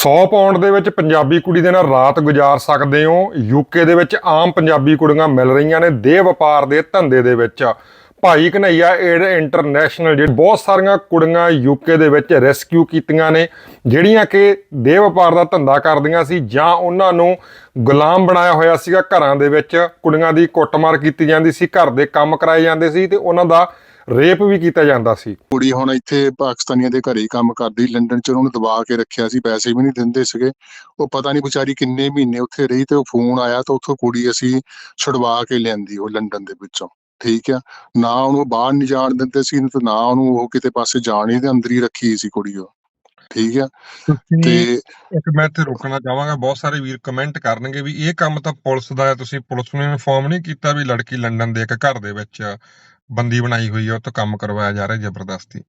100 pound ਦੇ ਵਿੱਚ ਪੰਜਾਬੀ ਕੁੜੀ ਦੇ ਨਾਲ ਰਾਤ ਗੁਜ਼ਾਰ ਸਕਦੇ ਹੋ। ਯੂਕੇ ਦੇ ਵਿੱਚ ਆਮ ਪੰਜਾਬੀ ਕੁੜੀਆਂ ਮਿਲ ਰਹੀਆਂ ਨੇ ਦੇਹ ਵਪਾਰ ਦੇ ਧੰਦੇ ਦੇ ਵਿੱਚ। ਭਾਈ ਕਨਈਆ ਏਡ ਇੰਟਰਨੈਸ਼ਨਲ ਜਿਹੜੇ ਬਹੁਤ ਸਾਰੀਆਂ ਕੁੜੀਆਂ ਯੂਕੇ ਦੇ ਵਿੱਚ ਰੈਸਕਿਊ ਕੀਤੀਆਂ ਨੇ, ਜਿਹੜੀਆਂ ਕਿ ਦੇਹ ਵਪਾਰ ਦਾ ਧੰਦਾ ਕਰਦੀਆਂ ਸੀ ਜਾਂ ਉਹਨਾਂ ਨੂੰ ਗੁਲਾਮ ਬਣਾਇਆ ਹੋਇਆ ਸੀਗਾ। ਘਰਾਂ ਦੇ ਵਿੱਚ ਕੁੜੀਆਂ ਦੀ ਕੁੱਟਮਾਰ ਕੀਤੀ ਜਾਂਦੀ ਸੀ, ਘਰ ਦੇ ਕੰਮ ਕਰਾਏ ਜਾਂਦੇ ਸੀ ਤੇ ਉਹਨਾਂ ਦਾ ਰੇਪ ਵੀ ਕੀਤਾ ਜਾਂਦਾ ਸੀ। ਕੁੜੀ ਹੁਣ ਇੱਥੇ ਪਾਕਿਸਤਾਨੀਆਂ ਦੇ ਘਰੇ ਹੀ ਕੰਮ ਕਰਦੀ ਲੰਡਨ ਚ ਉਹਨੂੰ ਦਬਾ ਕੇ ਰੱਖਿਆ ਸੀ ਪੈਸੇ ਵੀ ਨਹੀਂ ਦਿੰਦੇ ਸੀਗੇ। ਉਹ ਪਤਾ ਨਹੀਂ ਵਿਚਾਰੀ ਕਿੰਨੇ ਮਹੀਨੇ ਉੱਥੇ ਰਹੀ ਤੇ ਉਹ ਫੋਨ ਆਇਆ ਤਾਂ ਉੱਥੋਂ ਕੁੜੀ ਅਸੀਂ ਛੁਡਵਾ ਕੇ ਲਿਆਂਦੀ ਉਹ ਲੰਡਨ ਦੇ ਵਿੱਚੋਂ। ਠੀਕ ਆ? ਨਾ ਉਹਨੂੰ ਬਾਹਰ ਨਹੀਂ ਜਾਣ ਦਿੰਦੇ ਸੀ ਤੇ ਨਾ ਉਹਨੂੰ ਉਹ ਕਿਤੇ ਪਾਸੇ ਜਾਣ ਹੀ ਦੇ ਅੰਦਰ ਹੀ ਰੱਖੀ ਸੀ ਕੁੜੀ ਉਹ। ਠੀਕ ਆ? ਤੇ ਇੱਕ ਮੈਂ ਇੱਥੇ ਰੋਕਣਾ ਚਾਹਾਂਗਾ ਬਹੁਤ ਸਾਰੇ ਵੀਰ ਕਮੈਂਟ ਕਰਨਗੇ ਵੀ ਇਹ ਕੰਮ ਤਾਂ ਪੁਲਿਸ ਦਾ ਹੈ ਤੁਸੀਂ ਪੁਲਿਸ ਨੂੰ ਇਨਫੋਰਮ ਨਹੀਂ ਕੀਤਾ ਵੀ ਲੜਕੀ ਲੰਡਨ ਦੇ ਇੱਕ ਘਰ ਦੇ ਵਿੱਚ ਬੰਦੀ ਬਣਾਈ ਹੋਈ ਹੈ ਉਹ ਤੋਂ ਕੰਮ ਕਰਵਾਇਆ ਜਾ ਰਿਹਾ ਜ਼ਬਰਦਸਤੀ।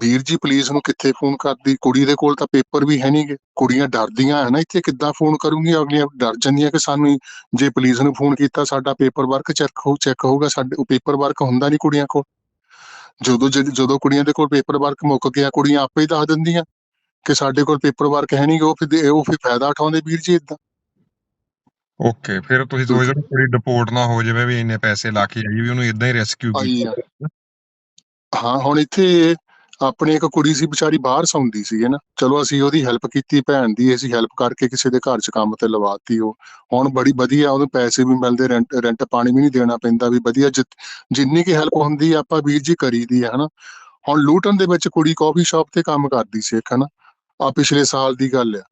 ਵੀਰ ਜੀ ਪੁਲਿਸ ਨੂੰ ਕਿੱਥੇ ਫੋਨ ਕਰਦੀ? ਕੁੜੀ ਦੇ ਕੋਲ ਤਾਂ ਪੇਪਰ ਵੀ ਹੈ ਨਹੀਂਗੇ। ਕੁੜੀਆਂ ਡਰਦੀਆਂ ਹੈ ਨਾ ਇੱਥੇ, ਕਿੱਦਾਂ ਫੋਨ ਕਰੂੰਗੀਆਂ ਅਗਲੀਆਂ ਡਰ ਜਾਂਦੀਆਂ ਕਿ ਸਾਨੂੰ ਜੇ ਪੁਲਿਸ ਨੂੰ ਫੋਨ ਕੀਤਾ, ਸਾਡਾ ਪੇਪਰ ਵਰਕ ਚੈੱਕ ਹੋ ਚੈੱਕ ਹੋਊਗਾ। ਸਾਡੇ ਪੇਪਰ ਵਰਕ ਹੁੰਦਾ ਨਹੀਂ ਕੁੜੀਆਂ ਕੋਲ। ਜਦੋਂ ਜਦੋਂ ਕੁੜੀਆਂ ਦੇ ਕੋਲ ਪੇਪਰ ਵਰਕ ਮੁੱਕ ਗਿਆ, ਕੁੜੀਆਂ ਆਪੇ ਹੀ ਦੱਸ ਦਿੰਦੀਆਂ ਕਿ ਸਾਡੇ ਕੋਲ ਪੇਪਰ ਵਰਕ ਹੈ ਨਹੀਂਗੇ ਉਹ ਫਿਰ ਉਹ ਫਿਰ ਫਾਇਦਾ ਉਠਾਉਂਦੇ ਵੀਰ ਜੀ ਇਦਾਂ ਓਕੇ ਫਿਰ ਤੁਸੀਂ ਸੋਚਦੇ ਹੋ ਕੁੜੀ ਡਿਪੋਰਟ ਨਾ ਹੋ ਜਾਵੇ ਵੀ ਇੰਨੇ ਪੈਸੇ ਲਾ ਕੇ ਆਈ ਵੀ ਉਹਨੂੰ ਇਦਾਂ ਹੀ ਰੈਸਕਿਊ ਕੀਤਾ ਹਾਂ ਹੁਣ ਇੱਥੇ ਆਪਣੇ ਇੱਕ ਕੁੜੀ ਸੀ ਵਿਚਾਰੀ ਬਾਹਰ ਸੌਂਦੀ ਸੀ ਹੈ ਨਾ। ਚਲੋ ਅਸੀਂ ਉਹਦੀ ਹੈਲਪ ਕੀਤੀ ਭੈਣ ਦੀ ਅਸੀਂ ਹੈਲਪ ਕਰਕੇ ਕਿਸੇ ਦੇ ਘਰ 'ਚ ਕੰਮ ਤੇ ਲਵਾਤੀ ਉਹ। ਹੁਣ ਬੜੀ ਵਧੀਆ ਉਹਨੂੰ ਪੈਸੇ ਵੀ ਮਿਲਦੇ ਰੈਂਟ ਰੈਂਟ ਪਾਣੀ ਵੀ ਨਹੀਂ ਦੇਣਾ ਪੈਂਦਾ ਵੀ ਵਧੀਆ ਜਿੰਨੀ ਕੀ ਹੈਲਪ ਹੁੰਦੀ ਆਪਾਂ ਵੀਰ ਜੀ ਕਰੀਦੀ ਹੈ ਹਨਾ। ਹੁਣ ਲੂਟਨ ਦੇ ਵਿੱਚ ਕੁੜੀ ਕਾਫੀ ਸ਼ਾਪ ਤੇ ਕੰਮ ਕਰਦੀ ਸੀ ਇੱਕ ਹਨਾ। ਆ ਪਿਛਲੇ ਸਾਲ ਦੀ ਗੱਲ ਆ।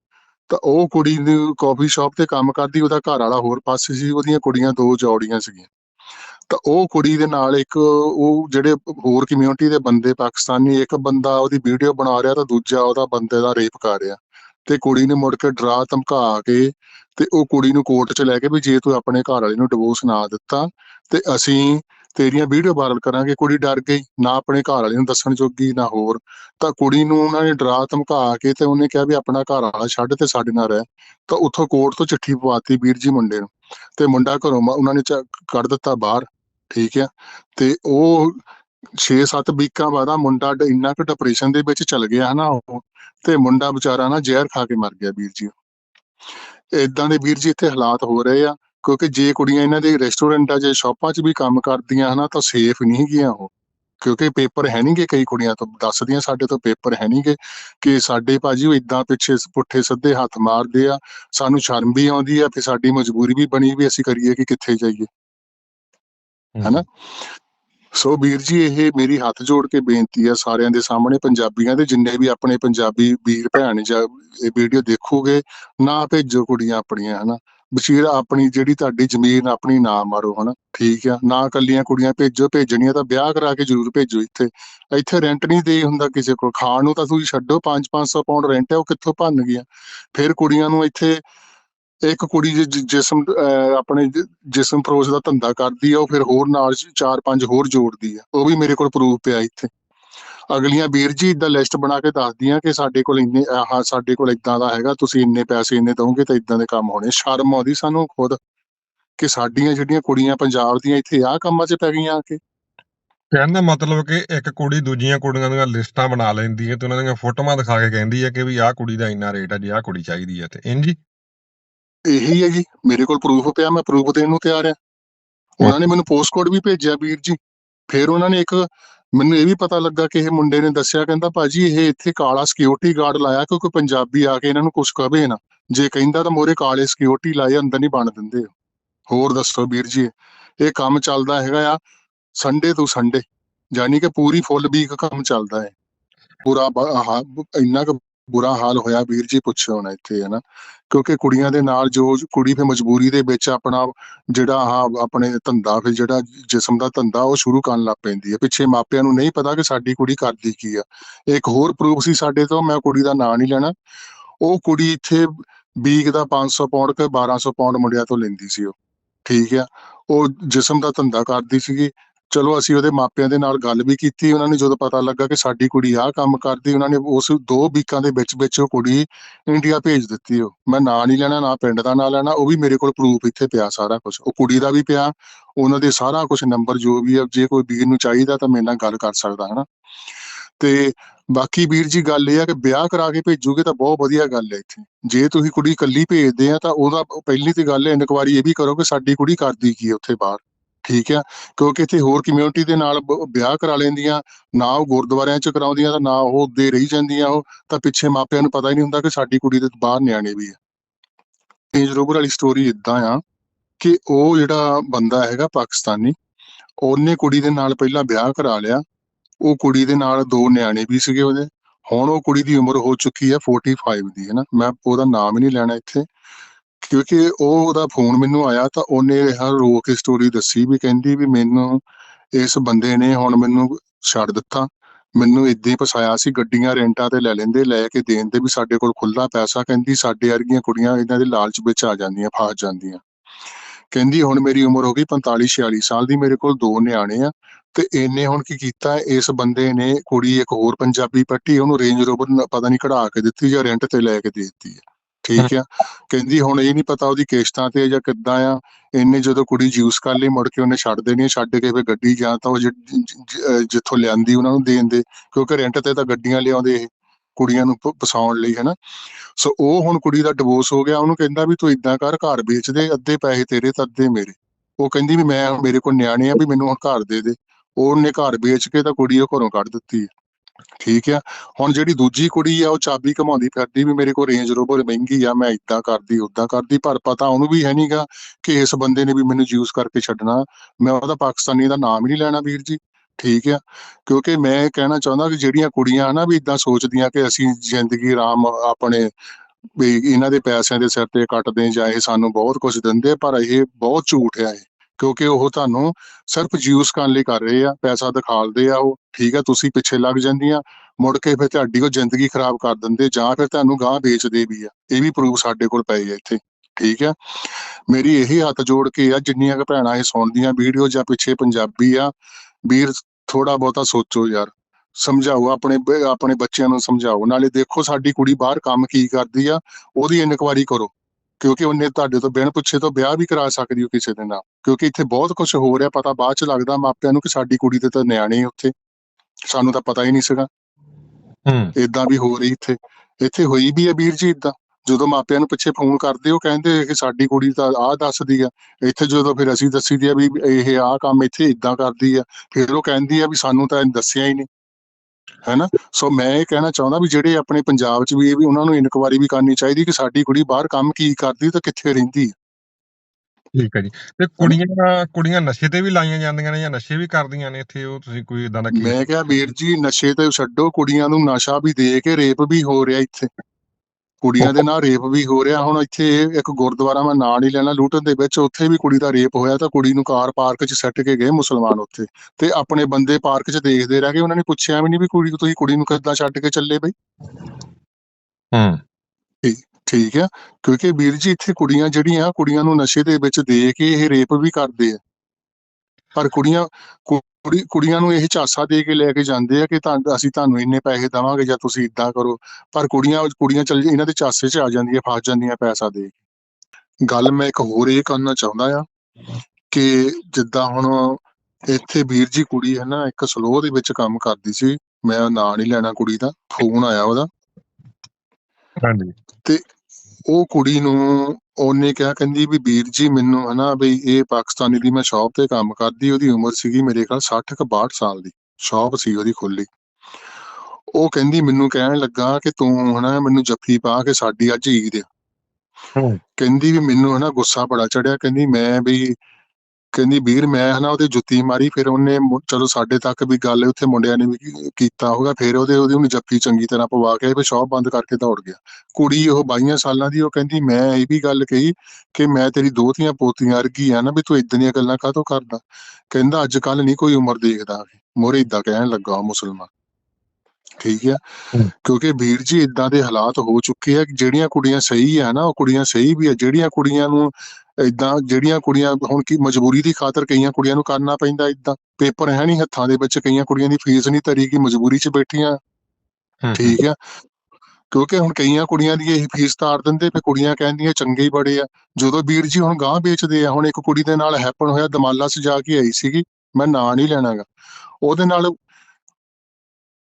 ਤਾਂ ਉਹ ਕੁੜੀ ਨੂੰ ਕਾਫੀ ਸ਼ਾਪ ਤੇ ਕੰਮ ਕਰਦੀ, ਉਹਦਾ ਘਰ ਵਾਲਾ ਹੋਰ ਪਾਸੇ ਸੀ, ਉਹਦੀਆਂ ਕੁੜੀਆਂ ਦੋ ਜੋੜੀਆਂ ਸੀਗੀਆਂ। ਤਾਂ ਉਹ ਕੁੜੀ ਦੇ ਨਾਲ ਇੱਕ ਉਹ ਜਿਹੜੇ ਹੋਰ ਕਮਿਊਨਿਟੀ ਦੇ ਬੰਦੇ ਪਾਕਿਸਤਾਨੀ, ਇੱਕ ਬੰਦਾ ਉਹਦੀ ਵੀਡੀਓ ਬਣਾ ਰਿਹਾ ਤਾਂ ਦੂਜਾ ਉਹਦਾ ਬੰਦੇ ਦਾ ਰੇਪ ਕਰ ਰਿਹਾ। ਤੇ ਕੁੜੀ ਨੇ ਮੁੜ ਕੇ ਡਰਾ ਧਮਕਾ ਕੇ ਤੇ ਉਹ ਕੁੜੀ ਨੂੰ ਕੋਰਟ 'ਚ ਲੈ ਕੇ ਵੀ ਜੇ ਤੂੰ ਆਪਣੇ ਘਰ ਵਾਲੇ ਨੂੰ ਡਿਵੋਰਸ ਨਾ ਦਿੱਤਾ, ਤੇ ਅਸੀਂ ਤੇਰੀਆਂ ਵੀਡੀਓ ਵਾਇਰਲ ਕਰਾਂਗੇ, ਕੁੜੀ ਡਰ ਗਈ, ਨਾ ਆਪਣੇ ਘਰ ਵਾਲੇ ਨੂੰ ਦੱਸਣ ਜੋਗੀ, ਨਾ ਹੋਰ। ਤਾਂ ਕੁੜੀ ਨੂੰ ਉਹਨਾਂ ਨੇ ਡਰਾ ਧਮਕਾ ਕੇ ਤੇ ਉਹਨੇ ਕਿਹਾ ਵੀ ਆਪਣਾ ਘਰ ਵਾਲਾ ਛੱਡ ਤੇ ਸਾਡੇ ਨਾਲ ਰਹਿ। ਤਾਂ ਉੱਥੋਂ ਕੋਰਟ ਤੋਂ ਚਿੱਠੀ ਪਵਾਤੀ ਵੀਰ ਜੀ ਮੁੰਡੇ ਨੂੰ। ਤੇ ਮੁੰਡਾ ਘਰੋਂ ਉਹਨਾਂ ਨੇ ਚ- ਕੱਢ ਦਿੱਤਾ ਬਾਹਰ, ਠੀਕ ਹੈ ਤੇ ਉਹ 6-7 ਵੀਕਾਂ ਬਾਅਦ ਆ ਮੁੰਡਾ ਇੰਨਾ ਕੁ ਡਿਪਰੈਸ਼ਨ ਦੇ ਵਿੱਚ ਚਲ ਗਿਆ ਹਨਾ ਉਹ। ਤੇ ਮੁੰਡਾ ਵਿਚਾਰਾ ਨਾ ਜ਼ਹਿਰ ਖਾ ਕੇ ਮਰ ਗਿਆ ਵੀਰ ਜੀ। ਇਦਾਂ ਦੇ ਵੀਰ ਜੀ ਇੱਥੇ ਹਾਲਾਤ ਹੋ ਰਹੇ ਆ। ਕਿਉਂਕਿ ਜੇ ਕੁੜੀਆਂ ਇਹਨਾਂ ਦੇ ਰੈਸਟੋਰੈਂਟਾਂ 'ਚ ਸ਼ਾਪਾਂ 'ਚ ਵੀ ਕੰਮ ਕਰਦੀਆਂ ਹਨਾ, ਤਾਂ ਸੇਫ ਨਹੀਂ ਗੀਆਂ ਉਹ। ਕਿਉਂਕਿ ਪੇਪਰ ਹੈ ਨਹੀਂਗੇ ਕਈ ਕੁੜੀਆਂ ਤੋਂ, ਦੱਸਦੀਆਂ ਸਾਡੇ ਤੋਂ ਪੇਪਰ ਹੈ ਨਹੀਂਗੇ ਕਿ ਸਾਡੇ ਭਾਜੀ ਉਹ ਇਦਾਂ ਪਿੱਛੇ ਪੁੱਠੇ ਸਿੱਧੇ ਹੱਥ ਮਾਰਦੇ ਆ, ਸਾਨੂੰ ਸ਼ਰਮ ਵੀ ਆਉਂਦੀ ਆ ਫਿਰ ਸਾਡੀ ਮਜਬੂਰੀ ਵੀ ਬਣੀ ਵੀ ਅਸੀਂ ਕਰੀਏ ਕਿ ਕਿੱਥੇ ਜਾਈਏ। ਹਨਾ? ਸੋ ਵੀਰ ਜੀ, ਇਹ ਮੇਰੀ ਹੱਥ ਜੋੜ ਕੇ ਬੇਨਤੀ ਆ ਸਾਰਿਆਂ ਦੇ ਸਾਹਮਣੇ, ਪੰਜਾਬੀਆਂ ਦੇ ਜਿੰਨੇ ਵੀ ਆਪਣੇ ਪੰਜਾਬੀ ਵੀਰ ਭੈਣ ਜਾਂ ਇਹ ਵੀਡੀਓ ਦੇਖੋਗੇ, ਨਾ ਭੇਜੋ ਕੁੜੀਆਂ ਆਪਣੀਆਂ, ਹਨਾ? ਬਸ਼ੀਰ, ਆਪਣੀ ਜਿਹੜੀ ਤੁਹਾਡੀ ਜ਼ਮੀਨ, ਆਪਣੀ ਨਾ ਮਾਰੋ, ਹਨਾ? ਠੀਕ ਆ? ਨਾ ਕੱਲੀਆਂ ਕੁੜੀਆਂ ਭੇਜੋ, ਭੇਜਣੀਆਂ ਤਾਂ ਵਿਆਹ ਕਰਾ ਕੇ ਜ਼ਰੂਰ ਭੇਜੋ ਇੱਥੇ। ਇੱਥੇ ਰੈਂਟ ਨਹੀਂ ਦੇ ਹੁੰਦਾ ਕਿਸੇ ਕੋਲ। ਖਾਣ ਨੂੰ ਤਾਂ ਤੁਸੀਂ ਛੱਡੋ 5-500 ਪਾਉਂਡ ਰੈਂਟ ਹੈ ਉਹ ਕਿੱਥੋਂ ਭੰਨ ਗਿਆ ਫਿਰ ਕੁੜੀਆਂ ਨੂੰ ਇੱਥੇ ਇੱਕ ਕੁੜੀ ਜੇ ਜਿਸਮ, ਅਹ, ਆਪਣੇ ਜਿਸਮ ਫਰੋਸ਼ ਦਾ ਧੰਦਾ ਕਰਦੀ ਆ, ਉਹ ਫਿਰ ਹੋਰ ਨਾਲ ਚਾਰ ਪੰਜ ਹੋਰ ਜੋੜਦੀ ਆ। ਉਹ ਵੀ ਮੇਰੇ ਕੋਲ ਪ੍ਰੂਫ ਪਿਆ ਇੱਥੇ। ਅਗਲੀਆਂ ਵੀਰ ਜੀ ਇਦਾਂ ਲਿਸਟ ਬਣਾ ਕੇ ਦੱਸਦੀਆਂ ਕਿ ਸਾਡੇ ਕੋਲ ਇੰਨੇ ਆਹ ਸਾਡੇ ਕੋਲ ਇਦਾਂ ਦਾ ਹੈਗਾ ਤੁਸੀਂ ਇੰਨੇ ਪੈਸੇ ਇੰਨੇ ਦਵੋਗੇ ਤਾਂ ਇਦਾਂ ਦੇ ਕੰਮ ਹੋਣੇ। ਸ਼ਰਮ ਆਉਂਦੀ ਸਾਨੂੰ ਖੁਦ ਕਿ ਸਾਡੀਆਂ ਜਿਹੜੀਆਂ ਕੁੜੀਆਂ ਪੰਜਾਬ ਦੀਆਂ ਇੱਥੇ ਆਹ ਕੰਮਾਂ 'ਚ ਪੈ ਗਈਆਂ ਆ ਕੇ। ਕਹਿਣ ਦਾ ਮਤਲਬ ਕਿ ਇੱਕ ਕੁੜੀ ਦੂਜੀਆਂ ਕੁੜੀਆਂ ਦੀਆਂ ਲਿਸਟਾਂ ਬਣਾ ਲੈਂਦੀ ਹੈ ਤੇ ਉਹਨਾਂ ਦੀਆਂ ਫੋਟੋਆਂ ਦਿਖਾ ਕੇ ਕਹਿੰਦੀ ਹੈ ਕਿ ਵੀ ਆਹ ਕੁੜੀ ਦਾ ਇੰਨਾ ਰੇਟ ਹੈ ਜੀ ਆਹ ਕੁੜੀ ਚਾਹੀਦੀ ਹੈ ਤੇ। ਇੰਜ ਹੀ? ਇਹੀ ਹੈ ਜੀ ਮੇਰੇ ਕੋਲ ਪ੍ਰੂਫ ਪਿਆ ਮੈਂ ਪ੍ਰੂਫ ਦੇਣ ਨੂੰ ਤਿਆਰ ਆ ਉਹਨਾਂ ਨੇ ਮੈਨੂੰ ਪੋਸਟ ਕੋਡ ਵੀ ਭੇਜਿਆ ਵੀਰ ਜੀ। ਫਿਰ ਉਹਨਾਂ ਨੇ ਇੱਕ ਮੈਨੂੰ ਇਹ ਵੀ ਪਤਾ ਲੱਗਾ ਕਿ ਇਹ ਮੁੰਡੇ ਨੇ ਦੱਸਿਆ, ਕਹਿੰਦਾ ਭਾਜੀ ਇਹ ਇੱਥੇ ਕਾਲਾ ਸਿਕਿਉਰਿਟੀ ਗਾਰਡ ਲਾਇਆ ਕਿਉਂਕਿ ਪੰਜਾਬੀ ਆ ਕੇ ਇਹਨਾਂ ਨੂੰ ਕੁਝ ਕਵੇ ਨਾ। ਜੇ ਕਹਿੰਦਾ ਤਾਂ ਮੋਰੇ ਕਾਲੇ ਸਿਕਿਉਰਿਟੀ ਲਾਏ, ਅੰਦਰ ਨਹੀਂ ਬਣ ਦਿੰਦੇ ਹੋਰ ਦੱਸੋ ਵੀਰ ਜੀ, ਇਹ ਕੰਮ ਚੱਲਦਾ ਹੈਗਾ ਆ ਸੰਡੇ ਤੋਂ ਸੰਡੇ ਯਾਨੀ ਕਿ ਪੂਰੀ ਫੁੱਲ ਵੀਕ ਕੰਮ ਚੱਲਦਾ ਹੈ। ਪੂਰਾ ਆਹ, ਇੰਨਾ ਕੁ ਬੁਰਾ ਹਾਲ ਹੋਇਆ, ਵੀਰ ਜੀ ਪੁੱਛੋ ਨਾ ਇੱਥੇ ਹੈ ਨਾ। ਕਿਉਂਕਿ ਕੁੜੀਆਂ ਦੇ ਨਾਲ ਜੋ ਕੁੜੀ ਫੇ ਮਜਬੂਰੀ ਦੇ ਵਿੱਚ ਆਪਣਾ ਜਿਹੜਾ ਆਹ ਆਪਣੇ ਧੰਦਾ ਫਿਰ ਜਿਹੜਾ ਜਿਸਮ ਦਾ ਧੰਦਾ ਉਹ ਸ਼ੁਰੂ ਕਰਨ ਲੱਗ ਪੈਂਦੀ ਹੈ। ਪਿੱਛੇ ਮਾਪਿਆਂ ਨੂੰ ਨਹੀਂ ਪਤਾ ਕਿ ਸਾਡੀ ਕੁੜੀ ਕਰਦੀ ਕੀ ਆ। ਇੱਕ ਹੋਰ ਪ੍ਰੂਫ ਸੀ ਸਾਡੇ ਤੋਂ, ਮੈਂ ਕੁੜੀ ਦਾ ਨਾਂ ਨਹੀਂ ਲੈਣਾ। ਉਹ ਕੁੜੀ ਇੱਥੇ ਵੀਕ ਦਾ 500 ਪਾਉਂਡ ਕੇ 1200 ਪਾਉਂਡ ਮੁੰਡਿਆਂ ਤੋਂ ਲੈਂਦੀ ਸੀ ਉਹ। ਠੀਕ ਆ ਉਹ ਜਿਸਮ ਦਾ ਧੰਦਾ ਕਰਦੀ ਸੀਗੀ। ਚਲੋ ਅਸੀਂ ਉਹਦੇ ਮਾਪਿਆਂ ਦੇ ਨਾਲ ਗੱਲ ਵੀ ਕੀਤੀ, ਉਹਨਾਂ ਨੂੰ ਜਦੋਂ ਪਤਾ ਲੱਗਾ ਕਿ ਸਾਡੀ ਕੁੜੀ ਆਹ ਕੰਮ ਕਰਦੀ, ਉਹਨਾਂ ਨੇ ਉਸ ਦੋ ਵੀਕਾਂ ਦੇ ਵਿੱਚ ਵਿੱਚ ਉਹ ਕੁੜੀ ਇੰਡੀਆ ਭੇਜ ਦਿੱਤੀ ਉਹ। ਮੈਂ ਨਾਂ ਨਹੀਂ ਲੈਣਾ, ਨਾ ਪਿੰਡ ਦਾ ਨਾਂ ਲੈਣਾ, ਉਹ ਵੀ ਮੇਰੇ ਕੋਲ ਪ੍ਰੂਫ ਇੱਥੇ ਪਿਆ ਸਾਰਾ ਕੁਝ ਉਹ ਕੁੜੀ ਦਾ ਵੀ ਪਿਆ, ਉਹਨਾਂ ਦੇ ਸਾਰਾ ਕੁਝ ਨੰਬਰ ਜੋ ਵੀ ਹੈ ਜੇ ਕੋਈ ਵੀਰ ਨੂੰ ਚਾਹੀਦਾ ਤਾਂ ਮੇਰੇ ਨਾਲ ਗੱਲ ਕਰ ਸਕਦਾ, ਹਨਾ। ਤੇ ਬਾਕੀ ਵੀਰ ਜੀ ਗੱਲ ਇਹ ਆ ਕਿ ਵਿਆਹ ਕਰਾ ਕੇ ਭੇਜੂਗੇ ਤਾਂ ਬਹੁਤ ਵਧੀਆ ਗੱਲ ਹੈ ਇੱਥੇ। ਜੇ ਤੁਸੀਂ ਕੁੜੀ ਇਕੱਲੀ ਭੇਜਦੇ ਆ ਤਾਂ ਉਹਦਾ ਪਹਿਲੀ ਤੇ ਗੱਲ ਹੈ ਇਨਕੁਆਰੀ ਇਹ ਵੀ ਕਰੋ ਕਿ ਸਾਡੀ ਕੁੜੀ ਕਰਦੀ ਕੀ ਹੈ ਉੱਥੇ ਬਾਹਰ। ਠੀਕ ਆ ਕਿਉਂਕਿ ਇੱਥੇ ਹੋਰ ਕਮਿਊਨਿਟੀ ਦੇ ਨਾਲ ਵਿਆਹ ਕਰਾ ਲੈਂਦੀਆਂ, ਨਾ ਉਹ ਗੁਰਦੁਆਰਿਆਂ ਚ ਕਰਾਉਂਦੀਆਂ ਤਾਂ ਨਾ ਉਹ ਦੇ ਰਹੀ ਜਾਂਦੀਆਂ ਉਹ, ਤਾਂ ਪਿੱਛੇ ਮਾਪਿਆਂ ਨੂੰ ਪਤਾ ਹੀ ਨਹੀਂ ਹੁੰਦਾ ਕਿ ਸਾਡੀ ਕੁੜੀ ਦੇ ਬਾਹਰ ਨਿਆਣੇ ਵੀ ਆ ਰੇਂਜ ਰੋਵਰ ਵਾਲੀ ਸਟੋਰੀ ਇਦਾਂ ਆ ਕਿ ਉਹ ਜਿਹੜਾ ਬੰਦਾ ਹੈਗਾ ਪਾਕਿਸਤਾਨੀ, ਉਹਨੇ ਕੁੜੀ ਦੇ ਨਾਲ ਪਹਿਲਾਂ ਵਿਆਹ ਕਰਾ ਲਿਆ, ਉਹ ਕੁੜੀ ਦੇ ਨਾਲ ਦੋ ਨਿਆਣੇ ਵੀ ਸੀਗੇ ਉਹਦੇ, ਹੁਣ ਉਹ ਕੁੜੀ ਦੀ ਉਮਰ ਹੋ ਚੁੱਕੀ ਹੈ 45 ਦੀ, ਹੈ ਨਾ? ਮੈਂ ਉਹਦਾ ਨਾਮ ਹੀ ਨਹੀਂ ਲੈਣਾ ਇੱਥੇ। ਕਿਉਂਕਿ ਉਹ ਉਹਦਾ ਫੋਨ ਮੈਨੂੰ ਆਇਆ ਤਾਂ ਉਹਨੇ ਹਰ ਰੋ ਕੇ ਸਟੋਰੀ ਦੱਸੀ ਵੀ ਕਹਿੰਦੀ ਵੀ ਮੈਨੂੰ ਇਸ ਬੰਦੇ ਨੇ ਹੁਣ ਮੈਨੂੰ ਛੱਡ ਦਿੱਤਾ। ਮੈਨੂੰ ਇੱਦਾਂ ਹੀ ਫਸਾਇਆ ਸੀ, ਗੱਡੀਆਂ ਰੈਂਟਾਂ ਤੇ ਲੈ ਲੈਂਦੇ, ਲੈ ਕੇ ਦੇਣ ਦੇ ਵੀ ਸਾਡੇ ਕੋਲ ਖੁੱਲਾ ਪੈਸਾ। ਕਹਿੰਦੀ ਸਾਡੇ ਵਰਗੀਆਂ ਕੁੜੀਆਂ ਇਹਨਾਂ ਦੇ ਲਾਲਚ ਵਿੱਚ ਆ ਜਾਂਦੀਆਂ, ਫਸ ਜਾਂਦੀਆਂ। ਕਹਿੰਦੀ ਹੁਣ ਮੇਰੀ ਉਮਰ ਹੋ ਗਈ 45 46 ਸਾਲ ਦੀ, ਮੇਰੇ ਕੋਲ ਦੋ ਨਿਆਣੇ ਆ ਤੇ ਇਹਨੇ ਹੁਣ ਕੀ ਕੀਤਾ? ਇਸ ਬੰਦੇ ਨੇ ਕੁੜੀ ਇੱਕ ਹੋਰ ਪੰਜਾਬੀ ਪੱਟੀ, ਉਹਨੂੰ ਰੇਂਜ ਰੋਵਰ ਪਤਾ ਨਹੀਂ ਕਢਾ ਕੇ ਦਿੱਤੀ ਜਾਂ ਰੈਂਟ ਤੇ ਲੈ ਕੇ ਦੇ ਦਿੱਤੀ ਹੈ ਠੀਕ ਆ ਕਹਿੰਦੀ ਹੁਣ ਇਹ ਨਹੀਂ ਪਤਾ ਉਹਦੀ ਕਿਸ਼ਤਾਂ ਤੇ ਜਾਂ ਕਿੱਦਾਂ ਆ। ਇਹਨੇ ਜਦੋਂ ਕੁੜੀ ਯੂਜ਼ ਕਰ ਲਈ ਮੁੜ ਕੇ ਉਹਨੇ ਛੱਡ ਦੇਣੀ ਆ, ਛੱਡ ਕੇ ਫਿਰ ਗੱਡੀ ਜਾਂ ਤਾਂ ਉਹ ਜਿੱਥੋਂ ਲਿਆਂਦੀ ਉਹਨਾਂ ਨੂੰ ਦੇਣ ਦੇ ਕਿਉਂਕਿ ਰੈਂਟ ਤੇ ਤਾਂ ਗੱਡੀਆਂ ਲਿਆਉਂਦੇ ਇਹ ਕੁੜੀਆਂ ਨੂੰ ਪ- ਫਸਾਉਣ ਲਈ ਹਨਾ। ਸੋ ਉਹ ਹੁਣ ਕੁੜੀ ਦਾ ਡਿਵੋਰਸ ਹੋ ਗਿਆ ਉਹਨੂੰ ਕਹਿੰਦਾ ਵੀ ਤੂੰ ਇਦਾਂ ਕਰ ਘਰ ਵੇਚ ਦੇ ਅੱਧੇ ਪੈਸੇ ਤੇਰੇ ਤੇ ਅੱਧੇ ਮੇਰੇ। ਉਹ ਕਹਿੰਦੀ ਵੀ ਮੈਂ ਮੇਰੇ ਕੋਲ ਨਿਆਣੇ ਆ ਵੀ ਮੈਨੂੰ ਹੁਣ ਘਰ ਦੇ ਦੇ। ਉਹਨੇ ਘਰ ਵੇਚ ਕੇ ਤਾਂ ਕੁੜੀ ਉਹ ਘਰੋਂ ਕੱਢ ਦਿੱਤੀ ਹੈ। ਠੀਕ ਆ। ਹੁਣ ਜਿਹੜੀ ਦੂਜੀ ਕੁੜੀ ਆ, ਉਹ ਚਾਬੀ ਘਮਾਉਂਦੀ ਫਿਰਦੀ ਵੀ ਮੇਰੇ ਕੋਲ ਰੇਂਜ ਰੋਵਰ ਮਹਿੰਗੀ ਆ, ਮੈਂ ਇਦਾਂ ਕਰਦੀ ਉਦਾਂ ਕਰਦੀ, ਪਰ ਪਤਾ ਉਹਨੂੰ ਵੀ ਹੈ ਨਹੀਂਗਾ ਕਿ ਇਸ ਬੰਦੇ ਨੇ ਵੀ ਮੈਨੂੰ ਯੂਜ਼ ਕਰਕੇ ਛੱਡਣਾ। ਮੈਂ ਉਹਦਾ ਪਾਕਿਸਤਾਨੀ ਦਾ ਨਾਮ ਹੀ ਨਹੀਂ ਲੈਣਾ ਵੀਰ ਜੀ। ਠੀਕ ਆ। ਕਿਉਂਕਿ ਮੈਂ ਕਹਿਣਾ ਚਾਹੁੰਦਾ ਕਿ ਜਿਹੜੀਆਂ ਕੁੜੀਆਂ ਹਨਾ ਵੀ ਇਦਾਂ ਸੋਚਦੀਆਂ ਕਿ ਅਸੀਂ ਜ਼ਿੰਦਗੀ ਆਰਾਮ ਆਪਣੇ ਵੀ ਇਹਨਾਂ ਦੇ ਪੈਸਿਆਂ ਦੇ ਸਿਰ ਤੇ ਕੱਟਦੇ ਜਾਂ ਇਹ ਸਾਨੂੰ ਬਹੁਤ ਕੁਝ ਦਿੰਦੇ, ਪਰ ਇਹ ਬਹੁਤ ਝੂਠ ਆ ਇਹ। ਕਿਉਂਕਿ ਉਹ ਤੁਹਾਨੂੰ ਸਿਰਫ ਯੂਜ਼ ਕਰਨ ਲਈ ਕਰ ਰਹੇ ਆ, ਪੈਸਾ ਦਿਖਾਲਦੇ ਆ ਉਹ, ਠੀਕ ਆ, ਤੁਸੀਂ ਪਿੱਛੇ ਲੱਗ ਜਾਂਦੀਆਂ, ਮੁੜ ਕੇ ਫਿਰ ਤੁਹਾਡੀ ਉਹ ਜ਼ਿੰਦਗੀ ਖਰਾਬ ਕਰ ਦਿੰਦੇ, ਜਾਂ ਫਿਰ ਤੁਹਾਨੂੰ ਗਾਂ ਵੇਚਦੇ ਵੀ ਆ, ਇਹ ਵੀ ਪ੍ਰੂਫ ਸਾਡੇ ਕੋਲ ਪਏ ਆ ਇੱਥੇ, ਠੀਕ ਆ। ਮੇਰੀ ਇਹੀ ਹੱਥ ਜੋੜ ਕੇ ਆ, ਜਿੰਨੀਆਂ ਕੁ ਭੈਣਾਂ ਇਹ ਸੁਣਦੀਆਂ ਵੀਡੀਓ ਜਾਂ ਪਿੱਛੇ ਪੰਜਾਬੀ ਆ, ਵੀਰ ਥੋੜਾ ਬਹੁਤਾ ਸੋਚੋ ਯਾਰ, ਸਮਝਾਓ ਆਪਣੇ ਆਪਣੇ ਬੱਚਿਆਂ ਨੂੰ ਸਮਝਾਓ, ਨਾਲੇ ਦੇਖੋ ਸਾਡੀ ਕੁੜੀ ਬਾਹਰ ਕੰਮ ਕੀ ਕਰਦੀ ਆ, ਉਹਦੀ ਇਨਕੁਆਇਰੀ ਕਰੋ। ਕਿਉਂਕਿ ਉਹਨੇ ਤੁਹਾਡੇ ਤੋਂ ਬਿਨ ਪੁੱਛੇ ਤੋਂ ਵਿਆਹ ਵੀ ਕਰਾ ਸਕਦੀ ਹੋ ਕਿਸੇ ਦੇ ਨਾਲ। ਕਿਉਂਕਿ ਇੱਥੇ ਬਹੁਤ ਕੁਝ ਹੋ ਰਿਹਾ ਪਤਾ ਬਾਅਦ ਚ ਲੱਗਦਾ ਮਾਪਿਆਂ ਨੂੰ ਕਿ ਸਾਡੀ ਕੁੜੀ ਦੇ ਤਾਂ ਨਿਆਣੇ ਉੱਥੇ। ਸਾਨੂੰ ਤਾਂ ਪਤਾ ਹੀ ਨਹੀਂ ਸੀਗਾ। ਹੂੰ। ਇਦਾਂ ਵੀ ਹੋ ਰਹੀ ਇੱਥੇ। ਇੱਥੇ ਹੋਈ ਵੀ ਹੈ ਵੀਰ ਜੀ ਇਦਾਂ ਜਦੋਂ ਮਾਪਿਆਂ ਨੂੰ ਪਿੱਛੇ ਫੋਨ ਕਰਦੇ ਉਹ ਕਹਿੰਦੇ ਕਿ ਸਾਡੀ ਕੁੜੀ ਤਾਂ ਆਹ ਦੱਸਦੀ ਆ। ਇੱਥੇ ਜਦੋਂ ਫਿਰ ਅਸੀਂ ਦੱਸੀ ਦੀ ਆ ਵੀ ਇਹ ਆਹ ਕੰਮ ਇੱਥੇ ਇਦਾਂ ਕਰਦੀ ਆ ਫਿਰ ਉਹ ਕਹਿੰਦੀ ਆ ਵੀ ਸਾਨੂੰ ਤਾਂ ਦੱਸਿਆ ਹੀ ਨਹੀਂ। ਹੈਨਾ? ਸੋ ਮੈਂ ਇਹ ਕਹਿਣਾ ਚਾਹੁੰਦਾ ਵੀ ਜਿਹੜੇ ਆਪਣੇ ਪੰਜਾਬ 'ਚ ਵੀ ਇਹ ਵੀ ਉਹਨਾਂ ਨੂੰ ਇਨਕੁਆਰੀ ਵੀ ਕਰਨੀ ਚਾਹੀਦੀ ਕਿ ਸਾਡੀ ਕੁੜੀ ਬਾਹਰ ਕੰਮ ਕੀ ਕਰਦੀ ਤੇ ਕਿੱਥੇ ਰਹਿੰਦੀ ਠੀਕ ਹੈ ਜੀ। ਤੇ ਕੁੜੀਆਂ ਕੁੜੀਆਂ ਨਸ਼ੇ ਤੇ ਵੀ ਲਾਈਆਂ ਜਾਂਦੀਆਂ ਨੇ ਜਾਂ ਨਸ਼ੇ ਵੀ ਕਰਦੀਆਂ ਨੇ ਇੱਥੇ ਉਹ ਤੁਸੀਂ ਕੋਈ ਇਦਾਂ ਦਾ ਕੀ ਮੈਂ ਕਿਹਾ ਵੀਰ ਜੀ ਨਸ਼ੇ ਤੇ ਛੱਡੋ ਕੁੜੀਆਂ ਨੂੰ ਨਸ਼ਾ ਵੀ ਦੇ ਕੇ ਰੇਪ ਵੀ ਹੋ ਰਿਹਾ ਇੱਥੇ। ਕੁੜੀਆਂ ਦੇ ਨਾਲ ਰੇਪ ਵੀ ਹੋ ਰਿਹਾ। ਹੁਣ ਇੱਥੇ ਇੱਕ ਗੁਰਦੁਆਰਾ ਮੈਂ ਨਾਂ ਨਹੀਂ ਲੈਣਾ ਲੂਟਨ ਦੇ ਵਿੱਚ ਉੱਥੇ ਵੀ ਕੁੜੀ ਦਾ ਰੇਪ ਹੋਇਆ ਤਾਂ ਕੁੜੀ ਨੂੰ ਕਾਰ ਪਾਰਕ 'ਚ ਸੱਟ ਕੇ ਗਏ ਮੁਸਲਮਾਨ ਉੱਥੇ। ਤੇ ਆਪਣੇ ਬੰਦੇ ਪਾਰਕ 'ਚ ਦੇਖਦੇ ਰਹਿ ਗਏ ਉਹਨਾਂ ਨੇ ਪੁੱਛਿਆ ਵੀ ਨਹੀਂ ਵੀ ਕੁੜੀ ਤੁਸੀਂ ਕੁੜੀ ਨੂੰ ਕਿੱਦਾਂ ਛੱਡ ਕੇ ਚੱਲੇ ਬਈ? ਹੂੰ। ਠੀਕ ਆ। ਕਿਉਂਕਿ ਵੀਰ ਜੀ ਇੱਥੇ ਕੁੜੀਆਂ ਜਿਹੜੀਆਂ ਕੁੜੀਆਂ ਨੂੰ ਨਸ਼ੇ ਦੇ ਵਿੱਚ ਦੇ ਕੇ ਇਹ ਰੇਪ ਵੀ ਕਰਦੇ ਆ। ਪਰ ਕੁੜੀਆਂ ਕੁੜੀ ਕੁੜੀਆਂ ਨੂੰ ਇਹ ਝਾਸਾ ਦੇ ਕੇ ਲੈ ਕੇ ਜਾਂਦੇ ਆ ਕਿ ਤੁਹਾਨੂੰ ਅਸੀਂ ਤੁਹਾਨੂੰ ਇੰਨੇ ਪੈਸੇ ਦੇਵਾਂਗੇ ਜਾਂ ਤੁਸੀਂ ਇਦਾਂ ਕਰੋ। ਪਰ ਕੁੜੀਆਂ ਕੁੜੀਆਂ ਚੱਲ ਇਹਨਾਂ ਦੇ ਝਾਸੇ 'ਚ ਆ ਜਾਂਦੀਆਂ ਫਸ ਜਾਂਦੀਆਂ ਪੈਸਾ ਦੇ ਕੇ। ਗੱਲ ਮੈਂ ਇੱਕ ਹੋਰ ਇਹ ਕਰਨਾ ਚਾਹੁੰਦਾ ਆ ਕਿ ਜਿੱਦਾਂ ਹੁਣ ਇੱਥੇ ਵੀਰ ਜੀ ਕੁੜੀ ਹੈ ਨਾ ਇੱਕ ਸਲੋਹ ਦੇ ਵਿੱਚ ਕੰਮ ਕਰਦੀ ਸੀ ਮੈਂ ਨਾਂ ਨਹੀਂ ਲੈਣਾ ਕੁੜੀ ਦਾ ਫੋਨ ਆਇਆ ਉਹਦਾ। ਹਾਂਜੀ। ਉਹ ਕੁੜੀ ਨੂੰ ਉਹਨੇ ਕਿਹਾ ਕਹਿੰਦੀ ਵੀ ਵੀਰ ਜੀ ਮੈਨੂੰ ਹਨਾ ਵੀ ਇਹ ਪਾਕਿਸਤਾਨੀ ਦੀ ਮੈਂ ਸ਼ਾਪ ਤੇ ਕੰਮ ਕਰਦੀ ਉਹਦੀ ਉਮਰ ਸੀਗੀ ਮੇਰੇ ਖਿਆਲ 60 ਕੁ 62 ਸਾਲ ਦੀ ਸ਼ਾਪ ਸੀ ਉਹਦੀ ਖੁੱਲੀ ਉਹ ਕਹਿੰਦੀ ਮੈਨੂੰ ਕਹਿਣ ਲੱਗਾ ਕਿ ਤੂੰ ਹਨਾ ਮੈਨੂੰ ਜੱਫੀ ਪਾ ਕੇ ਸਾਡੀ ਅੱਜ ਈਦ ਹੂੰ। ਕਹਿੰਦੀ ਵੀ ਮੈਨੂੰ ਹਨਾ ਗੁੱਸਾ ਬੜਾ ਚੜਿਆ ਕਹਿੰਦੀ ਮੈਂ ਵੀ ਕਹਿੰਦੀ, ਵੀਰ, ਮੈਂ ਹਨਾ ਉਹਦੇ ਜੁੱਤੀ ਮਾਰੀ, ਫਿਰ ਉਹਨੇ ਚਲੋ ਸਾਡੇ ਤੱਕ ਵੀ ਗੱਲ ਉੱਥੇ ਮੁੰਡਿਆਂ ਨੇ ਵੀ ਕੀ- ਕੀਤਾ ਹੋਗਾ ਫਿਰ ਉਹਦੇ, ਉਹਦੀ ਉਹਨੂੰ ਜੱਫੀ ਚੰਗੀ ਤਰ੍ਹਾਂ ਪਵਾ ਕੇ ਫਿਰ ਸ਼ਾਪ ਬੰਦ ਕਰਕੇ ਦੌੜ ਗਿਆ। ਕੁੜੀ ਉਹ 22 ਸਾਲਾਂ ਦੀ, ਉਹ ਕਹਿੰਦੀ, ਮੈਂ ਇਹ ਵੀ ਗੱਲ ਕਹੀ ਕਿ ਮੈਂ ਤੇਰੀ ਦੋਤੀਆਂ ਪੋਤੀਆਂ ਅਰਗੀ ਆ ਨਾ, ਵੀ ਤੂੰ ਇਦਾਂ ਦੀਆਂ ਗੱਲਾਂ ਕਾਹਤੋਂ ਕਰਦਾ? ਕਹਿੰਦਾ, ਅੱਜ ਕੱਲ ਨਹੀਂ ਕੋਈ ਉਮਰ ਦੇਖਦਾ ਮੋਰੇ ਇਦਾਂ ਕਹਿਣ ਲੱਗਾ ਉਹ ਮੁਸਲਮਾਨ। ਠੀਕ ਆ। ਕਿਉਂਕਿ ਵੀਰ ਜੀ ਇਦਾਂ ਦੇ ਹਾਲਾਤ ਹੋ ਚੁੱਕੇ ਆ ਕਿ ਜਿਹੜੀਆਂ ਕੁੜੀਆਂ ਸਹੀ ਆ ਨਾ ਉਹ ਕੁੜੀਆਂ ਸਹੀ ਵੀ ਆ ਜਿਹੜੀਆਂ ਕੁੜੀਆਂ ਨੂੰ ਇਦਾਂ ਜਿਹੜੀਆਂ ਕੁੜੀਆਂ ਹੁਣ ਕੀ ਮਜਬੂਰੀ ਦੀ ਖਾਤਰ ਕਈਆਂ ਕੁੜੀਆਂ ਨੂੰ ਕਰਨਾ ਪੈਂਦਾ ਇਦਾਂ ਪੇਪਰ ਹੈ ਨਹੀਂ ਹੱਥਾਂ ਦੇ ਵਿੱਚ ਕਈਆਂ ਕੁੜੀਆਂ ਦੀ ਫੀਸ ਨਹੀਂ ਤਰੀ ਕਿ ਮਜਬੂਰੀ 'ਚ ਬੈਠੀਆਂ। ਠੀਕ ਆ। ਕਿਉਂਕਿ ਹੁਣ ਕਈਆਂ ਕੁੜੀਆਂ ਦੀ ਇਹ ਫੀਸ ਤਾਰ ਦਿੰਦੇ ਤੇ ਕੁੜੀਆਂ ਕਹਿੰਦੀਆਂ ਚੰਗੇ ਹੀ ਬੜੇ ਆ। ਜਦੋਂ ਵੀਰ ਜੀ ਹੁਣ ਗਾਂ ਵੇਚਦੇ ਆ ਹੁਣ ਇੱਕ ਕੁੜੀ ਦੇ ਨਾਲ ਹੈਪਨ ਹੋਇਆ ਦਮਾਲਾ ਸਜਾ ਕੇ ਆਈ ਸੀਗੀ ਮੈਂ ਨਾਂ ਨਹੀਂ ਲੈਣਾਗਾ। ਉਹਦੇ ਨਾਲ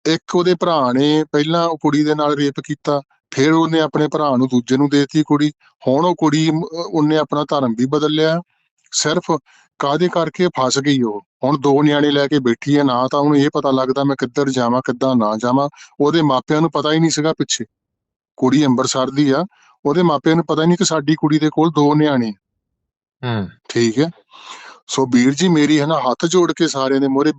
ਇੱਕ ਉਹਦੇ ਭਰਾ ਨੇ ਪਹਿਲਾਂ ਉਹ ਕੁੜੀ ਦੇ ਨਾਲ ਰੇਪ ਕੀਤਾ ਫਿਰ ਉਹਨੇ ਆਪਣੇ ਭਰਾ ਨੂੰ ਦੂਜੇ ਨੂੰ ਦੇਤੀ ਕੁੜੀ ਹੁਣ ਉਹ ਕੁੜੀ ਉਹਨੇ ਆਪਣਾ ਧਰਮ ਵੀ ਬਦਲ ਲਿਆ। ਸਿਰਫ ਕਾਦੇ ਕਰਕੇ? ਫਸ ਗਈ ਉਹ। ਹੁਣ ਦੋ ਨਿਆਣੇ ਲੈ ਕੇ ਬੈਠੀ ਹੈ ਨਾ ਤਾਂ ਉਹਨੂੰ ਇਹ ਪਤਾ ਲੱਗਦਾ ਮੈਂ ਕਿੱਧਰ ਜਾਵਾਂ ਕਿੱਦਾਂ ਨਾ ਜਾਵਾਂ। ਉਹਦੇ ਮਾਪਿਆਂ ਨੂੰ ਪਤਾ ਹੀ ਨਹੀਂ ਸੀਗਾ ਪਿੱਛੇ। ਕੁੜੀ ਅੰਮ੍ਰਿਤਸਰ ਦੀ ਆ ਉਹਦੇ ਮਾਪਿਆਂ ਨੂੰ ਪਤਾ ਹੀ ਨਹੀਂ ਕਿ ਸਾਡੀ ਕੁੜੀ ਦੇ ਕੋਲ ਦੋ ਨਿਆਣੇ ਹੂੰ। ਠੀਕ ਹੈ। ਸੋ ਵੀਰ ਜੀ ਮੇਰੀ ਹੈ ਨਾ ਹੱਥ ਜੋੜ ਕੇ ਸਾਰਿਆਂ ਦੇ ਮੋਰੇ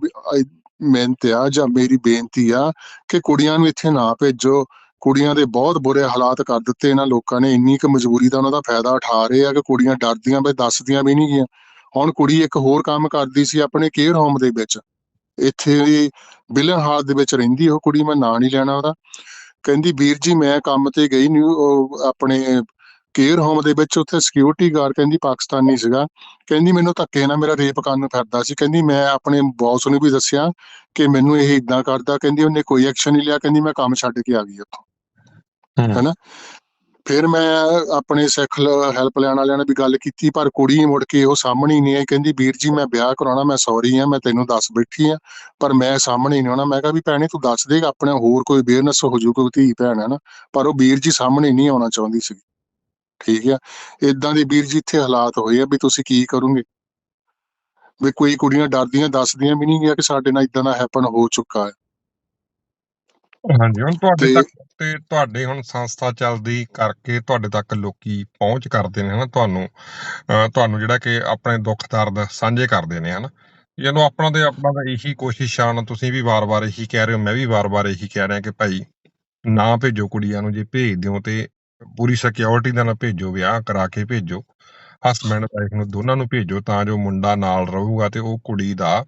ਮਿਹਨਤ ਆ ਜਾਂ ਮੇਰੀ ਬੇਨਤੀ ਆ ਕਿ ਕੁੜੀਆਂ ਨੂੰ ਇੱਥੇ ਨਾ ਭੇਜੋ। ਕੁੜੀਆਂ ਦੇ ਬਹੁਤ ਬੁਰੇ ਹਾਲਾਤ ਕਰ ਦਿੱਤੇ ਇਹਨਾਂ ਲੋਕਾਂ ਨੇ। ਇੰਨੀ ਕੁ ਮਜਬੂਰੀ ਦਾ ਉਹਨਾਂ ਦਾ ਫਾਇਦਾ ਉਠਾ ਰਹੇ ਆ ਕਿ ਕੁੜੀਆਂ ਡਰਦੀਆਂ ਬਈ ਦੱਸਦੀਆਂ ਵੀ ਨਹੀਂ ਗਈਆਂ। ਹੁਣ ਕੁੜੀ ਇੱਕ ਹੋਰ ਕੰਮ ਕਰਦੀ ਸੀ ਆਪਣੇ ਕੇਅਰ ਹੋਮ ਦੇ ਵਿੱਚ। ਇੱਥੇ ਵੀ ਬਿਲਨ ਹਾਲ ਦੇ ਵਿੱਚ ਰਹਿੰਦੀ ਉਹ ਕੁੜੀ, ਮੈਂ ਨਾਂ ਨਹੀਂ ਲੈਣਾ ਉਹਦਾ। ਕਹਿੰਦੀ, ਵੀਰ ਜੀ, ਮੈਂ ਕੰਮ ਤੇ ਗਈ ਨਿਊ ਉਹ ਆਪਣੇ ਕੇਅਰ ਹੋਮ ਦੇ ਵਿੱਚ ਉੱਥੇ ਸਿਕਿਉਰਿਟੀ ਗਾਰਡ ਕਹਿੰਦੀ ਪਾਕਿਸਤਾਨੀ ਸੀਗਾ। ਕਹਿੰਦੀ ਮੈਨੂੰ ਧੱਕੇ ਨਾਲ ਮੇਰਾ ਰੇਪ ਕਰਨ ਨੂੰ ਫਿਰਦਾ ਸੀ। ਕਹਿੰਦੀ ਮੈਂ ਆਪਣੇ ਬੌਸ ਨੂੰ ਵੀ ਦੱਸਿਆ ਕਿ ਮੈਨੂੰ ਇਹ ਇਦਾਂ ਕਰਦਾ। ਕਹਿੰਦੀ ਉਹਨੇ ਕੋਈ ਐਕਸ਼ਨ ਨਹੀਂ ਲਿਆ। ਕਹਿੰਦੀ ਮੈਂ ਕੰਮ ਛੱਡ ਕੇ ਆ ਗਈ ਉੱਥੋਂ। ਹੈਨਾ? ਫਿਰ ਮੈਂ ਆਪਣੇ ਸਿੱਖ ਹੈਲਪ ਲੈਣ ਵਾਲਿਆਂ ਨਾਲ ਵੀ ਗੱਲ ਕੀਤੀ ਪਰ ਕੁੜੀ ਮੁੜ ਕੇ ਉਹ ਸਾਹਮਣੇ ਹੀ ਨਹੀਂ ਆਈ। ਕਹਿੰਦੀ ਵੀਰ ਜੀ ਮੈਂ ਵਿਆਹ ਕਰਾਉਣਾ ਮੈਂ ਸੌਰੀ ਆ ਮੈਂ ਤੈਨੂੰ ਦੱਸ ਬੈਠੀ ਆ ਪਰ ਮੈਂ ਸਾਹਮਣੇ ਹੀ ਨਹੀਂ ਆਉਣਾ। ਮੈਂ ਕਿਹਾ ਵੀ ਭੈਣੇ ਤੂੰ ਦੱਸ ਦੇ ਆਪਣਾ ਹੋਰ ਕੋਈ ਬੇਰਨਸ ਹੋ ਜੂ ਕੋਈ ਧੀ ਭੈਣ ਹੈ ਨਾ ਪਰ ਉਹ ਵੀਰ ਜੀ ਸਾਹਮਣੇ ਨਹੀਂ ਆਉਣਾ ਚਾਹੁੰਦੀ ਸੀ ਠੀਕ ਆ ਇਦਾਂ ਦੇ ਵੀਰ ਜੀ ਇੱਥੇ ਹਾਲਾਤ ਹੋਏ ਆ ਵੀ ਤੁਸੀਂ ਕੀ ਕਰੋਗੇ? ਵੀ ਕੋਈ ਕੁੜੀਆਂ ਡਰਦੀਆਂ ਦੱਸਦੀਆਂ ਵੀ ਨਹੀਂ ਗਿਆ ਕਿ ਸਾਡੇ ਨਾਲ ਇਦਾਂ ਦਾ ਹੈਪਨ ਹੋ ਚੁੱਕਾ ਹੈ। ਹਾਂਜੀ ਹੁਣ ਤੁਹਾਡੇ ਤੱਕ ਤੇ ਤੁਹਾਡੇ ਹੁਣ ਸੰਸਥਾ ਚੱਲਦੀ ਕਰਕੇ ਤੁਹਾਡੇ ਤੱਕ ਲੋਕੀ ਪਹੁੰਚ ਕਰਦੇ ਨੇ ਹਨਾ ਤੁਹਾਨੂੰ। ਤੁਹਾਨੂੰ ਜਿਹੜਾ ਕਿ ਆਪਣੇ ਦੁੱਖ ਦਰਦ ਸਾਂਝੇ ਕਰਦੇ ਨੇ ਹਨਾ। ਜਦੋਂ ਆਪਣਾ ਤੇ ਆਪਣਾ ਤਾਂ ਇਹੀ ਕੋਸ਼ਿਸ਼ ਆ ਨਾ ਤੁਸੀਂ ਵੀ ਵਾਰ-ਵਾਰ ਇਹੀ ਕਹਿ ਰਹੇ ਹੋ ਮੈਂ ਵੀ ਵਾਰ-ਵਾਰ ਇਹੀ ਕਹਿ ਰਿਹਾ ਕਿ ਭਾਈ ਨਾ ਭੇਜੋ ਕੁੜੀਆਂ ਨੂੰ ਜੇ ਭੇਜਦੇ ਹੋ ਤੇ ਪੂਰੀ ਸਿਕਿਉਰਿਟੀ ਨਾਲ ਭੇਜੋ, ਵਿਆਹ ਕਰਾ ਕੇ ਭੇਜੋ ਹਸਬੈਂਡ ਵਾਈਫ ਨੂੰ ਦੋਨਾਂ ਨੂੰ ਭੇਜੋ ਤਾਂ ਜੋ ਮੁੰਡਾ ਨਾਲ ਰਹੂਗਾ ਤੇ ਉਹ ਕੁੜੀ ਦਾ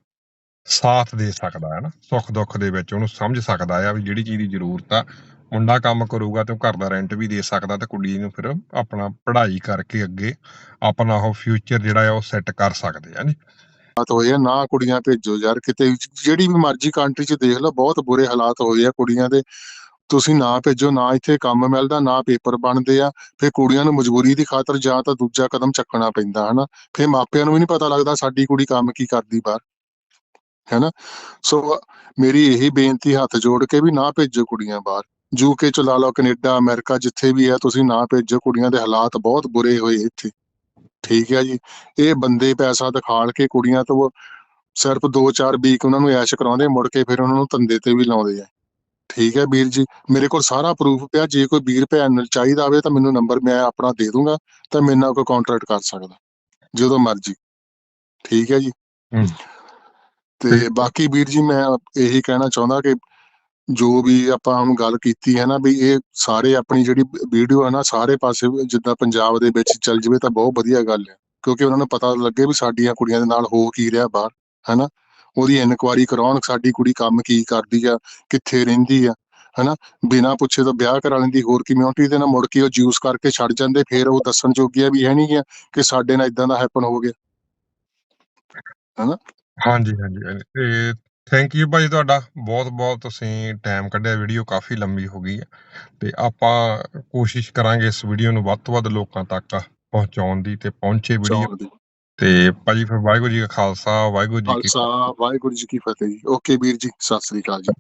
ਸਾਥ ਦੇ ਸਕਦਾ ਹੈ ਨਾ, ਸੁੱਖ ਦੁੱਖ ਦੇ ਵਿੱਚ ਉਹਨੂੰ ਸਮਝ ਸਕਦਾ ਆ ਵੀ ਜਿਹੜੀ ਚੀਜ਼ ਦੀ ਜ਼ਰੂਰਤ ਆ, ਮੁੰਡਾ ਕੰਮ ਕਰੂਗਾ ਤੇ ਉਹ ਘਰ ਦਾ ਰੈਂਟ ਵੀ ਦੇ ਸਕਦਾ ਤੇ ਕੁੜੀ ਨੂੰ ਫਿਰ ਆਪਣਾ ਪੜ੍ਹਾਈ ਕਰਕੇ ਅੱਗੇ ਆਪਣਾ ਉਹ ਫਿਊਚਰ ਜਿਹੜਾ ਆ ਉਹ ਸੈੱਟ ਕਰ ਸਕਦੇ ਆ ਨੀ ਹਾਲਾਤ ਹੋਏ ਆ ਨਾ ਕੁੜੀਆਂ ਭੇਜੋ ਯਾਰ, ਕਿਤੇ ਜਿਹੜੀ ਵੀ ਮਰਜ਼ੀ ਕੰਟਰੀ 'ਚ ਦੇਖ ਲਓ, ਬਹੁਤ ਬੁਰੇ ਹਾਲਾਤ ਹੋਏ ਆ ਕੁੜੀਆਂ ਦੇ। ਤੁਸੀਂ ਨਾ ਭੇਜੋ, ਨਾ ਇੱਥੇ ਕੰਮ ਮਿਲਦਾ, ਨਾ ਪੇਪਰ ਬਣਦੇ ਆ। ਫਿਰ ਕੁੜੀਆਂ ਨੂੰ ਮਜਬੂਰੀ ਦੀ ਖਾਤਰ ਜਾਂ ਤਾਂ ਦੂਜਾ ਕਦਮ ਚੱਕਣਾ ਪੈਂਦਾ, ਹਨਾ? ਫਿਰ ਮਾਪਿਆਂ ਨੂੰ ਵੀ ਨਹੀਂ ਪਤਾ ਲੱਗਦਾ ਸਾਡੀ ਕੁੜੀ ਕੰਮ ਕੀ ਕਰਦੀ ਬਾਹਰ, ਹੈਨਾ? ਸੋ ਮੇਰੀ ਇਹੀ ਬੇਨਤੀ, ਹੱਥ ਜੋੜ ਕੇ ਵੀ ਨਾ ਭੇਜੋ ਕੁੜੀਆਂ ਬਾਹਰ। ਯੂਕੇ ਚ ਲਾ ਲਓ, ਕੈਨੇਡਾ, ਅਮਰੀਕਾ ਜਿੱਥੇ ਵੀ ਹੈ, ਤੁਸੀਂ ਨਾ ਭੇਜੋ। ਕੁੜੀਆਂ ਦੇ ਹਾਲਾਤ ਬਹੁਤ ਬੁਰੇ ਹੋਏ ਇੱਥੇ। ਠੀਕ ਹੈ ਜੀ। ਇਹ ਬੰਦੇ ਪੈਸਾ ਦਿਖਾਲ ਕੇ ਕੁੜੀਆਂ ਤੋਂ ਸਿਰਫ 2-4 ਵੀਕ ਉਹਨਾਂ ਨੂੰ ਐਸ਼ ਕਰਾਉਂਦੇ, ਮੁੜ ਕੇ ਫਿਰ ਉਹਨਾਂ ਨੂੰ ਧੰਦੇ ਤੇ ਵੀ ਲਾਉਂਦੇ ਆ। ਠੀਕ ਹੈ ਵੀਰ ਜੀ ਮੇਰੇ ਕੋਲ ਸਾਰਾ ਪ੍ਰੂਫ ਪਿਆ ਜੇ ਕੋਈ ਵੀਰ ਭੈਣ ਨੂੰ ਚਾਹੀਦਾ ਹੋਵੇ ਤਾਂ ਮੈਨੂੰ ਨੰਬਰ ਮੈਂ ਆਪਣਾ ਦੇ ਦੂੰਗਾ ਤਾਂ ਮੇਰੇ ਨਾਲ ਕੋਈ ਕੰਟੈਕਟ ਕਰ ਸਕਦਾ ਜਦੋਂ ਮਰਜ਼ੀ। ਠੀਕ ਹੈ ਜੀ। ਤੇ ਬਾਕੀ ਵੀਰ ਜੀ ਮੈਂ ਇਹੀ ਕਹਿਣਾ ਚਾਹੁੰਦਾ ਕਿ ਜੋ ਵੀ ਆਪਾਂ ਹੁਣ ਗੱਲ ਕੀਤੀ ਹੈ ਨਾ ਵੀ ਇਹ ਸਾਰੇ ਆਪਣੀ ਜਿਹੜੀ ਵੀਡੀਓ ਹੈ ਨਾ ਸਾਰੇ ਪਾਸੇ ਜਿੱਦਾਂ ਪੰਜਾਬ ਦੇ ਵਿੱਚ ਚੱਲ ਜਵੇ ਤਾਂ ਬਹੁਤ ਵਧੀਆ ਗੱਲ ਹੈ ਕਿਉਂਕਿ ਉਹਨਾਂ ਨੂੰ ਪਤਾ ਲੱਗੇ ਵੀ ਸਾਡੀਆਂ ਕੁੜੀਆਂ ਦੇ ਨਾਲ ਹੋ ਕੀ ਰਿਹਾ ਬਾਹਰ ਹੈਨਾ? ਉਹਦੀ ਇਨਕੁਆਇਰੀ ਕਰਾਉਣ ਸਾਡੀ ਕੁੜੀ ਕੰਮ ਕੀ ਕਰਦੀ ਆ ਕਿੱਥੇ ਰਹਿੰਦੀ ਆ ਹੈਨਾ? ਬਿਨਾਂ ਪੁੱਛੇ ਤੋਂ ਵਿਆਹ ਕਰਾ ਲੈਂਦੀ ਹੋਰ ਕਮਿਊਨਿਟੀ ਦੇ ਨਾਲ ਮੁੜ ਕੇ ਉਹ ਜੂਸ ਕਰਕੇ ਛੱਡ ਜਾਂਦੇ ਫਿਰ ਉਹ ਦੱਸਣ ਜੋਗੀਆ ਵੀ ਹੈ ਨਹੀਂ ਕਿ ਸਾਡੇ ਨਾਲ ਇਦਾਂ ਦਾ ਹੈਪਨ ਹੋ ਗਿਆ। ਹਾਂਜੀ ਹਾਂਜੀ ਹਾਂਜੀ। ਤੇ ਥੈਂਕ ਯੂ ਭਾਈ ਤੁਹਾਡਾ। ਬਹੁਤ ਬਹੁਤ ਤੁਸੀਂ ਟਾਈਮ ਕੱਢਿਆ। ਵੀਡੀਓ ਕਾਫੀ ਲੰਬੀ ਹੋ ਗਈ ਹੈ ਤੇ ਆਪਾਂ ਕੋਸ਼ਿਸ਼ ਕਰਾਂਗੇ ਇਸ ਵੀਡੀਓ ਨੂੰ ਵੱਧ ਤੋਂ ਵੱਧ ਲੋਕਾਂ ਤੱਕ ਪਹੁੰਚਾਉਣ ਦੀ ਤੇ ਪਹੁੰਚੇ ਵੀਡੀਓ ਤੇ ਭਾਜੀ ਫਿਰ ਵਾਹਿਗੁਰੂ ਜੀ ਕਾ ਖਾਲਸਾ ਵਾਹਿਗੁਰੂ ਜੀ ਕੀ ਖਾਲਸਾ ਵਾਹਿਗੁਰੂ ਜੀ ਕੀ ਫਤਿਹ ਜੀ। ਓਕੇ ਵੀਰ ਜੀ ਸਤਿ ਸ੍ਰੀ ਅਕਾਲ ਜੀ।